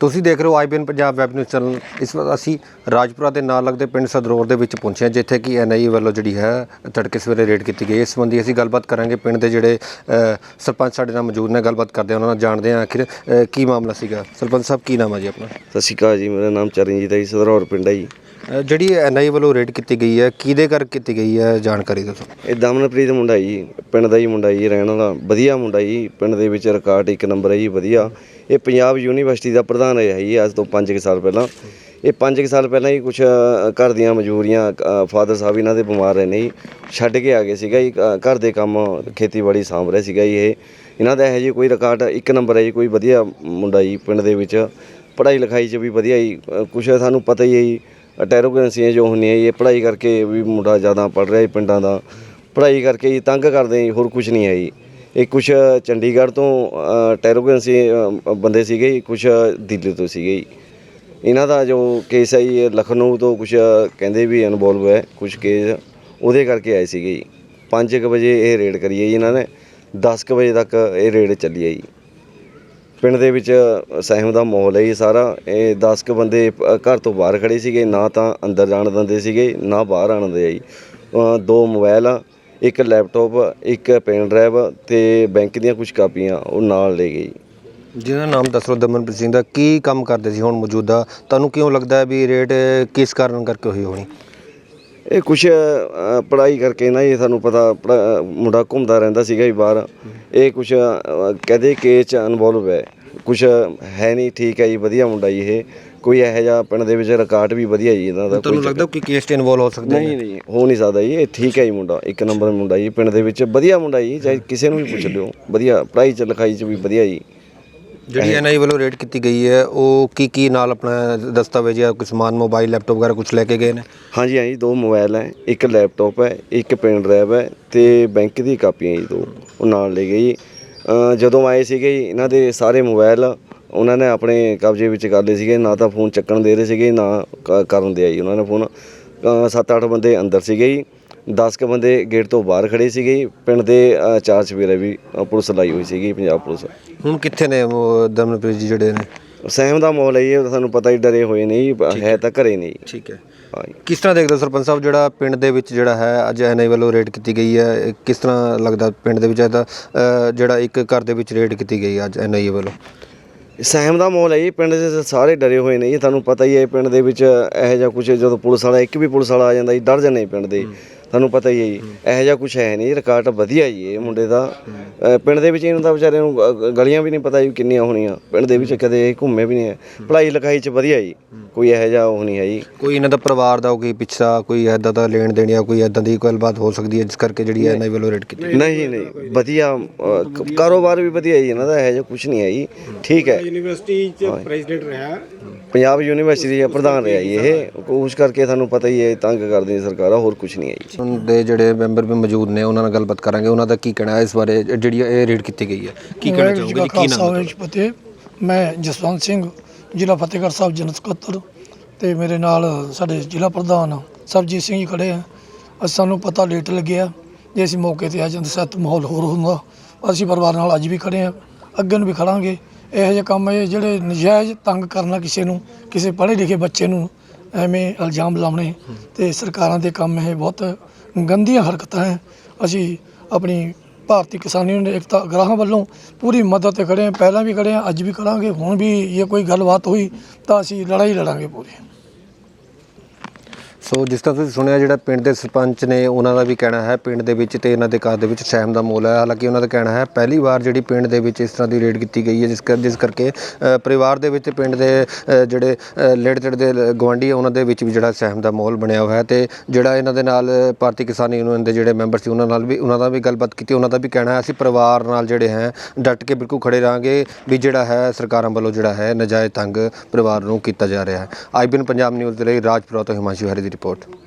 ਤੁਸੀਂ ਦੇਖ ਰਹੇ ਹੋ IBN Punjab web news channel. ਇਸ ਵਾਰ ਅਸੀਂ ਰਾਜਪੁਰਾ ਦੇ ਨਾਲ ਲੱਗਦੇ ਪਿੰਡ ਸਦਰੋਰ ਦੇ ਵਿੱਚ ਪਹੁੰਚੇ ਹਾਂ, ਜਿੱਥੇ ਕਿ ਐਨਆਈ ਵੱਲੋਂ ਜਿਹੜੀ ਹੈ ਤੜਕੇ ਸਵੇਰੇ ਰੇਡ ਕੀਤੀ ਗਈ ਇਸ ਸੰਬੰਧੀ ਅਸੀਂ ਗੱਲਬਾਤ ਕਰਾਂਗੇ। ਪਿੰਡ ਦੇ ਜਿਹੜੇ ਸਰਪੰਚ ਸਾਡੇ ਨਾਲ ਮੌਜੂਦ ਨੇ, ਗੱਲਬਾਤ ਕਰਦੇ ਹਾਂ, ਉਹਨਾਂ ਨਾਲ ਜਾਣਦੇ ਹਾਂ ਆਖਿਰ ਕੀ ਮਾਮਲਾ ਸੀਗਾ। ਸਰਪੰਚ ਸਾਹਿਬ, ਕੀ ਨਾਮ ਹੈ ਜੀ ਆਪਣਾ? ਸਤਿ ਸ਼੍ਰੀ ਅਕਾਲ ਜੀ, ਮੇਰਾ ਨਾਮ ਚਰਨਜੀਤ ਹੈ ਜੀ, ਸਦਰੌਰ ਪਿੰਡ ਹੈ ਜੀ। ਜਿਹੜੀ ਐਨਆਈ ਵੱਲੋਂ ਰੇਡ ਕੀਤੀ ਗਈ ਹੈ, ਕਿਹਦੇ ਕਰ ਕੀਤੀ ਗਈ ਹੈ ਜਾਣਕਾਰੀ ਦੱਸੋ? ਇਹ ਦਮਨਪ੍ਰੀਤ ਮੁੰਡਾ ਜੀ, ਪਿੰਡ ਦਾ ਹੀ ਮੁੰਡਾ ਜੀ, ਰਹਿਣ ਵਾਲਾ, ਵਧੀਆ ਮੁੰਡਾ ਜੀ, ਪਿੰਡ ਦੇ ਵਿੱਚ ਰਿਕਾਰਡ ਇੱਕ ਨੰਬਰ ਹੈ ਜੀ, ਵਧੀਆ। ਇਹ ਪੰਜਾਬ ਯੂਨੀਵਰਸਿਟੀ ਦਾ ਪ੍ਰਧਾਨ ਰਿਹਾ ਜੀ, ਅੱਜ ਤੋਂ 5 ਸਾਲ ਪਹਿਲਾਂ। ਇਹ 5 ਸਾਲ ਪਹਿਲਾਂ ਹੀ ਕੁਝ ਘਰ ਦੀਆਂ ਮਜਬੂਰੀਆਂ ਫਾਦਰ ਸਾਹਿਬ ਇਹਨਾਂ ਦੇ ਬਿਮਾਰ ਰਹੇ ਨੇ ਜੀ। ਛੱਡ ਕੇ ਆ ਗਏ ਸੀਗਾ ਜੀ ਘਰ ਦੇ ਕੰਮ ਖੇਤੀਬਾੜੀ ਸਾਂਭ ਰਿਹਾ ਸੀਗਾ ਜੀ ਇਹ। ਇਹਨਾਂ ਦਾ ਇਹੋ ਜੀ ਕੋਈ ਰਿਕਾਰਡ ਇੱਕ ਨੰਬਰ ਹੈ ਜੀ, ਕੋਈ ਵਧੀਆ ਮੁੰਡਾ ਜੀ, ਪਿੰਡ ਦੇ ਵਿੱਚ। ਪੜ੍ਹਾਈ ਲਿਖਾਈ 'ਚ ਵੀ ਵਧੀਆ ਜੀ ਕੁਝ ਸਾਨੂੰ ਪਤਾ ਹੀ ਹੈ ਜੀ। ਟੈਰੋਗ੍ਰੈਂਸੀਆਂ ਜੋ ਹੁੰਦੀਆਂ ਜੀ, ਇਹ ਪੜ੍ਹਾਈ ਕਰਕੇ ਵੀ ਮੁੰਡਾ ਜ਼ਿਆਦਾ ਪੜ੍ਹ ਰਿਹਾ ਜੀ ਪਿੰਡਾਂ ਦਾ। ਪੜ੍ਹਾਈ ਕਰਕੇ ਜੀ ਤੰਗ ਕਰਦੇ ਜੀ, ਹੋਰ ਕੁਝ ਨਹੀਂ ਹੈ ਜੀ। ਇਹ ਕੁਝ ਚੰਡੀਗੜ੍ਹ ਤੋਂ ਟੈਰੋਗ੍ਰੈਂਸੀ ਬੰਦੇ ਸੀਗੇ ਜੀ ਕੁਝ ਦਿੱਲੀ ਤੋਂ ਸੀਗੇ ਜੀ। ਇਹਨਾਂ ਦਾ ਜੋ ਕੇਸ ਹੈ ਜੀ, ਇਹ ਲਖਨਊ ਤੋਂ ਕੁਝ ਕਹਿੰਦੇ ਵੀ ਇਨਵੋਲਵ ਹੈ ਕੁਝ ਕੇਸ ਉਹਦੇ ਕਰਕੇ ਆਏ ਸੀਗੇ ਜੀ। 5:00 ਵਜੇ ਇਹ ਰੇਡ ਕਰੀ ਹੈ ਜੀ ਇਹਨਾਂ ਨੇ 10:00 ਵਜੇ ਤੱਕ ਇਹ ਰੇਡ ਚੱਲੀ ਹੈ ਜੀ। ਪਿੰਡ ਦੇ ਵਿੱਚ ਸਹਿਮ ਦਾ ਮਾਹੌਲ ਹੈ ਜੀ ਸਾਰਾ। ਇਹ 10 ਕੁ ਬੰਦੇ ਘਰ ਤੋਂ ਬਾਹਰ ਖੜੇ ਸੀਗੇ ਨਾ ਤਾਂ ਅੰਦਰ ਜਾਣ ਦਿੰਦੇ ਸੀਗੇ ਨਾ ਬਾਹਰ ਆਣ ਦਿੰਦੇ ਜੀ। ਦੋ ਮੋਬਾਈਲ ਆ ਇੱਕ ਲੈਪਟਾਪ ਇੱਕ ਪੈਨ ਡਰਾਈਵ ਤੇ ਬੈਂਕ ਦੀਆਂ ਕੁਝ ਕਾਪੀਆਂ ਉਹ ਨਾਲ ਲੈ ਗਏ ਜਿਹਦਾ ਨਾਮ ਦੱਸ ਦਮਨਪ੍ਰੀਤ ਸਿੰਘ ਦਾ ਕੀ ਕੰਮ ਕਰਦੇ ਸੀ ਹੁਣ ਮੌਜੂਦਾ? ਤੁਹਾਨੂੰ ਕਿਉਂ ਲੱਗਦਾ ਹੈ ਵੀ ਰੇਡ ਕਿਸ ਕਾਰਨ ਕਰਕੇ ਹੋਈ ਹੋਣੀ? ਇਹ ਕੁਛ ਅ, ਪੜ੍ਹਾਈ ਕਰਕੇ ਨਾ ਇਹ ਸਾਨੂੰ ਪਤਾ ਮੁੰਡਾ ਘੁੰਮਦਾ ਰਹਿੰਦਾ ਸੀਗਾ ਜੀ ਬਾਹਰ। ਇਹ ਕੁਛ ਕਹਦੇ ਕੇਸ ਚ ਇਨਵੋਲਵ ਹੈ। ਕੁਛ ਹੈ ਨਹੀਂ ਠੀਕ ਹੈ ਜੀ ਵਧੀਆ ਮੁੰਡਾ ਜੀ ਇਹ। ਕੋਈ ਇਹੋ ਜਿਹਾ ਪਿੰਡ ਦੇ ਵਿੱਚ ਰਿਕਾਰਡ ਵੀ ਵਧੀਆ ਜੀ ਇਹਨਾਂ ਦਾ ਤੁਹਾਨੂੰ ਲੱਗਦਾ ਕਿ ਕੇਸ 'ਚ ਇਨਵੋਲ ਹੋ ਸਕਦੇ ਨਹੀਂ ਨਹੀਂ ਹੋ ਨਹੀਂ ਸਕਦਾ ਜੀ ਇਹ ਠੀਕ ਹੈ ਜੀ ਮੁੰਡਾ ਇੱਕ ਨੰਬਰ ਮੁੰਡਾ ਜੀ ਪਿੰਡ ਦੇ ਵਿੱਚ ਵਧੀਆ ਮੁੰਡਾ ਜੀ ਚਾਹੇ ਕਿਸੇ ਨੂੰ ਵੀ ਪੁੱਛ ਲਿਓ ਵਧੀਆ ਪੜ੍ਹਾਈ ਚ ਲਿਖਾਈ ਚ ਵੀ ਵਧੀਆ ਜੀ। ਜਿਹੜੀ ਐਨਆਈ ਵੱਲੋਂ ਰੇਡ ਕੀਤੀ ਗਈ ਹੈ ਉਹ ਕੀ ਕੀ ਨਾਲ ਆਪਣਾ ਦਸਤਾਵੇਜ਼ ਜਾਂ ਕੋਈ ਸਮਾਨ ਮੋਬਾਈਲ ਲੈਪਟਾਪ ਵਗੈਰਾ ਕੁਝ ਲੈ ਕੇ ਗਏ ਨੇ? ਹਾਂਜੀ ਹਾਂਜੀ ਦੋ ਮੋਬਾਈਲ ਹੈ ਇੱਕ ਲੈਪਟਾਪ ਹੈ ਇੱਕ ਪੈਨ ਡਰਾਈਵ ਹੈ ਤੇ ਬੈਂਕ ਦੀ ਕਾਪੀਆਂ ਜੀ ਦੋ ਉਹ ਨਾਲ ਲੈ ਗਏ ਜੀ। ਜਦੋਂ ਆਏ ਸੀਗੇ ਇਹਨਾਂ ਦੇ ਸਾਰੇ ਮੋਬਾਈਲ ਉਹਨਾਂ ਨੇ ਆਪਣੇ ਕਬਜ਼ੇ ਵਿੱਚ ਕਰ ਲਏ ਸੀਗੇ ਨਾ ਤਾਂ ਫੋਨ ਚੱਕਣ ਦੇ ਰਹੇ ਸੀਗੇ ਨਾ ਕ- ਕਰਨ ਦੇ ਜੀ ਉਹਨਾਂ ਨੇ ਫੋਨ। 7-8 ਬੰਦੇ ਅੰਦਰ ਸੀਗੇ ਜੀ 10 ਕ ਬੰਦੇ ਗੇਟ ਤੋਂ ਬਾਹਰ ਖੜੇ ਸੀਗੇ ਜੀ ਪਿੰਡ ਦੇ ਅ, ਚਾਰ ਚਵੇਰੇ ਵੀ ਅ, ਪੁਲਿਸ ਲਾਈ ਹੋਈ ਸੀਗੀ ਪੰਜਾਬ ਪੁਲਿਸ। ਹੁਣ ਕਿੱਥੇ ਨੇ ਉਹ ਦਮਨਪ੍ਰੀਤ ਜੀ ਜਿਹੜੇ ਨੇ? ਸਹਿਮ ਦਾ ਮਾਹੌਲ ਹੈ ਇਹ ਤੁਹਾਨੂੰ ਪਤਾ ਹੀ ਡਰੇ ਹੋਏ ਨੇ ਜੀ ਹੈ ਤਾਂ ਘਰੇ ਨਹੀਂ ਠੀਕ ਹੈ। ਕਿਸ ਤਰ੍ਹਾਂ ਦੇਖਦੇ ਹੋ ਸਰਪੰਚ ਸਾਹਿਬ ਜਿਹੜਾ ਪਿੰਡ ਦੇ ਵਿੱਚ ਜਿਹੜਾ ਹੈ ਅੱਜ ਐਨਆਈ ਵੱਲੋਂ ਰੇਡ ਕੀਤੀ ਗਈ ਹੈ ਕਿਸ ਤਰ੍ਹਾਂ ਲੱਗਦਾ ਪਿੰਡ ਦੇ ਵਿੱਚ? ਇਹਦਾ ਜਿਹੜਾ ਇੱਕ ਘਰ ਦੇ ਵਿੱਚ ਰੇਡ ਕੀਤੀ ਗਈ ਅੱਜ ਐਨਆਈ ਵੱਲੋਂ? ਸਹਿਮ ਦਾ ਮਾਹੌਲ ਹੈ ਪਿੰਡ ਦੇ ਸਾਰੇ ਡਰੇ ਹੋਏ ਨੇ ਜੀ ਤੁਹਾਨੂੰ ਪਤਾ ਹੀ ਹੈ ਪਿੰਡ ਦੇ ਵਿੱਚ ਇਹੋ ਜਿਹਾ ਕੁਝ ਜਦੋਂ ਪੁਲਿਸ ਵਾਲਾ ਇੱਕ ਵੀ ਪੁਲਿਸ ਵਾਲਾ ਆ ਜਾਂਦਾ ਜੀ ਡਰ ਜਾਂਦੇ ਪਿੰਡ ਦੇ। ਤੁਹਾਨੂੰ ਪਤਾ ਹੀ ਹੈ ਜੀ। ਇਹੋ ਜਿਹਾ ਕੁਝ ਹੈ ਨਹੀਂ ਰਿਕਾਰਡ ਵਧੀਆ ਜੀ ਇਹ ਮੁੰਡੇ ਦਾ। ਅ, ਪਿੰਡ ਦੇ ਵਿੱਚ ਇਹਨਾਂ ਦਾ ਵਿਚਾਰੇ ਨੂੰ ਗ- ਗਲੀਆਂ ਵੀ ਨਹੀਂ ਪਤਾ ਜੀ ਕਿੰਨੀਆਂ ਹੋਣੀਆਂ। ਪਿੰਡ ਦੇ ਵਿੱਚ ਕਦੇ ਇਹ ਘੁੰਮੇ ਵੀ ਨਹੀਂ ਹੈ। ਪੜ੍ਹਾਈ ਲਿਖਾਈ 'ਚ ਵਧੀਆ ਜੀ। ਕੋਈ ਇਹੋ ਜਿਹਾ ਉਹ ਨਹੀਂ ਹੈ ਜੀ। ਕੋਈ ਇਹਨਾਂ ਦਾ ਪਰਿਵਾਰ ਦਾ ਕੋਈ ਪਿੱਛਾ ਕੋਈ ਐਦਾਂ ਦਾ ਲੈਣ ਦੇਣ ਜਾਂ ਕੋਈ ਐਦਾਂ ਦੀ ਗੱਲਬਾਤ ਹੋ ਸਕਦੀ ਹੈ ਜਿਸ ਕਰਕੇ ਜਿਹੜੀ ਐਨਆਈ ਵੱਲੋਂ ਰੇਡ ਕੀਤੀ ਨਹੀਂ ਨਹੀਂ। ਵਧੀਆ ਅ, ਕ- ਕਾਰੋਬਾਰ ਵੀ ਵਧੀਆ ਜੀ ਇਹਨਾਂ ਦਾ ਇਹੋ ਜਿਹਾ ਕੁਝ ਨਹੀਂ ਹੈ ਜੀ। ਠੀਕ ਹੈ। ਯੂਨੀਵਰਸਿਟੀ ਚ ਪ੍ਰੈਜ਼ੀਡੈਂਟ ਰਿਹਾ। ਪੰਜਾਬ ਯੂਨੀਵਰਸਿਟੀ ਦਾ ਪ੍ਰਧਾਨ ਰਿਹਾ ਜੀ ਇਹ। ਉਸ ਕਰਕੇ ਤੁਹਾਨੂੰ ਪਤਾ ਹੀ ਹੈ ਤੰਗ ਕਰਦੀਆਂ ਸਰਕਾਰਾਂ ਹੋਰ ਕੁਝ ਨਹੀਂ ਹੈ ਜੀ। ਹੁਣ ਦੇ ਜਿਹੜੇ ਮੈਂਬਰ ਵੀ ਮੌਜੂਦ ਨੇ ਉਹਨਾਂ ਨਾਲ ਗੱਲਬਾਤ ਕਰਾਂਗੇ। ਉਹਨਾਂ ਦਾ ਕੀ ਕਹਿਣਾ ਹੈ ਇਸ ਬਾਰੇ? ਜਿਹੜੀ ਇਹ ਰੇਡ ਕੀਤੀ ਗਈ ਹੈ ਕੀ ਕਹਿਣਾ ਚਾਹੋਗੇ ਕਾ ਜੀ ਕੀ ਖਾਲਸਾ ਨਾਮ ਕੀ ਫਤਿਹ। ਮੈਂ ਜਸਵੰਤ ਸਿੰਘ ਜ਼ਿਲ੍ਹਾ ਫਤਿਹਗੜ੍ਹ ਸਾਹਿਬ ਜਨਰਲ ਸਕੱਤਰ। ਤੇ ਮੇਰੇ ਨਾਲ ਸਾਡੇ ਜ਼ਿਲ੍ਹਾ ਪ੍ਰਧਾਨ ਸਰਜੀਤ ਸਿੰਘ ਜੀ ਖੜੇ ਆ। ਸਾਨੂੰ ਪਤਾ ਲੇਟ ਲੱਗਿਆ ਜੇ ਅਸੀਂ ਮੌਕੇ ਤੇ ਆ ਜਾਂਦੇ ਸੱਤ ਮਾਹੌਲ ਹੋਰ ਹੁੰਦਾ। ਅਸੀਂ ਪਰਿਵਾਰ ਨਾਲ ਅੱਜ ਵੀ ਖੜੇ ਆ। ਅੱਗੇ ਨੂੰ ਵੀ ਖੜਾਂਗੇ। ਇਹੋ ਜਿਹੇ ਕੰਮ ਇਹ ਜਿਹੜੇ ਨਜਾਇਜ਼ ਤੰਗ ਕਰਨਾ ਕਿਸੇ ਨੂੰ, ਕਿਸੇ ਪੜ੍ਹੇ ਲਿਖੇ ਬੱਚੇ ਨੂੰ ਐਵੇਂ ਇਲਜ਼ਾਮ ਲਾਉਣੇ ਤੇ ਸਰਕਾਰਾਂ ਦੇ ਕੰਮ ਇਹ ਬਹੁਤ ਗੰਦੀਆਂ ਹਰਕਤਾਂ ਹੈ। ਅਸੀਂ ਆਪਣੀ ਭਾਰਤੀ ਕਿਸਾਨ ਯੂਨੀਅਨ ਏਕਤਾ ਗ੍ਰਾਹਾਂ ਵੱਲੋਂ ਪੂਰੀ ਮਦਦ ਤੇ ਖੜੇ ਹਾਂ। ਪਹਿਲਾਂ ਵੀ ਖੜੇ ਹਾਂ, ਅੱਜ ਵੀ ਕਰਾਂਗੇ, ਹੁਣ ਵੀ ਇਹ ਕੋਈ ਗੱਲਬਾਤ ਹੋਈ ਤਾਂ ਅਸੀਂ ਲੜਾਈ ਲੜਾਂਗੇ ਪੂਰੀ। ਸੋ ਜਿਸ ਤਰ੍ਹਾਂ ਤੁਸੀਂ ਸੁਣਿਆ ਜਿਹੜਾ ਪਿੰਡ ਦੇ ਸਰਪੰਚ ਨੇ ਉਹਨਾਂ ਦਾ ਵੀ ਕਹਿਣਾ ਹੈ ਪਿੰਡ ਦੇ ਵਿੱਚ ਤੇ ਇਹਨਾਂ ਦੇ ਘਰ ਦੇ ਵਿੱਚ ਸਹਿਮ ਦਾ ਮੋਲ ਹੈ। ਹਾਲਾਂਕਿ ਉਹਨਾਂ ਦਾ ਕਹਿਣਾ ਹੈ ਪਹਿਲੀ ਵਾਰ ਜਿਹੜੀ ਪਿੰਡ ਦੇ ਵਿੱਚ ਇਸ ਤਰ੍ਹਾਂ ਦੀ ਰੇਡ ਕੀਤੀ ਗਈ ਹੈ, ਜਿਸ ਕਰ, ਜਿਸ ਕਰਕੇ ਪਰਿਵਾਰ ਦੇ ਵਿੱਚ ਪਿੰਡ ਦੇ ਜਿਹੜੇ ਲੇੜ ਤੇੜ ਦੇ ਗਵਾਂਢੀ ਉਹਨਾਂ ਦੇ ਵਿੱਚ ਵੀ ਜਿਹੜਾ ਸਹਿਮ ਦਾ ਮਾਹੌਲ ਬਣਿਆ ਹੋਇਆ ਹੈ ਤੇ ਜਿਹੜਾ ਇਹਨਾਂ ਦੇ ਨਾਲ ਭਾਰਤੀ ਕਿਸਾਨ ਯੂਨੀਅਨ ਦੇ ਜਿਹੜੇ ਮੈਂਬਰ ਸੀ, ਉਹਨਾਂ ਨਾਲ ਵੀ, ਉਹਨਾਂ ਦਾ ਵੀ ਗੱਲਬਾਤ ਕੀਤੀ, ਉਹਨਾਂ ਦਾ ਵੀ ਕਹਿਣਾ ਹੈ ਅਸੀਂ ਪਰਿਵਾਰ ਨਾਲ ਜਿਹੜੇ ਹੈ, ਡਟ ਕੇ ਬਿਲਕੁਲ ਖੜੇ ਰਹਾਂਗੇ ਵੀ ਜਿਹੜਾ ਹੈ ਸਰਕਾਰਾਂ ਵੱਲੋਂ ਜਿਹੜਾ ਹੈ ਨਜਾਇਜ਼ ਤੰਗ ਪਰਿਵਾਰ ਨੂੰ ਕੀਤਾ ਜਾ ਰਿਹਾ ਹੈ। ਆਈਬੀਐਨ ਪੰਜਾਬ ਨਿਊਜ਼ ਦੇ ਲਈ ਰਾਜਪੁਰਾ ਤੋਂ ਹਿਮਾਂਸ਼ੂ ਹਰੀ ਦੀ report.